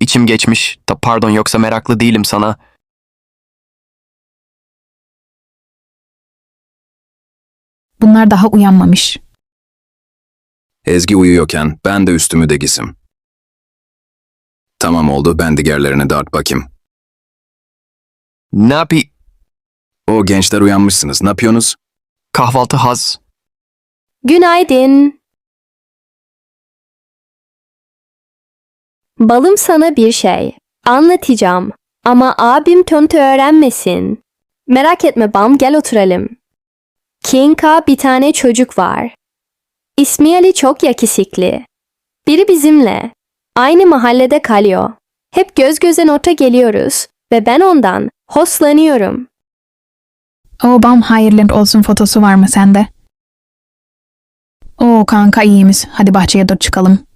içim geçmiş. Da pardon yoksa meraklı değilim sana. Bunlar daha uyanmamış. Ezgi uyuyorken ben de üstümü de gisim. Tamam oldu ben diğerlerini dart bakayım. Ne yapayım? O gençler uyanmışsınız ne yapıyorsunuz? Kahvaltı haz. Günaydın. Balım sana bir şey. Anlatacağım. Ama abim tontu öğrenmesin. Merak etme bam gel oturalım. Kinka bir tane çocuk var. İsmi Ali çok yakışıklı. Biri bizimle. Aynı mahallede kalıyor. Hep göz göze nota geliyoruz ve ben ondan hoşlanıyorum. O bam hayırlı olsun fotosu var mı sende? Oo kanka iyimiz. Hadi bahçeye dur çıkalım.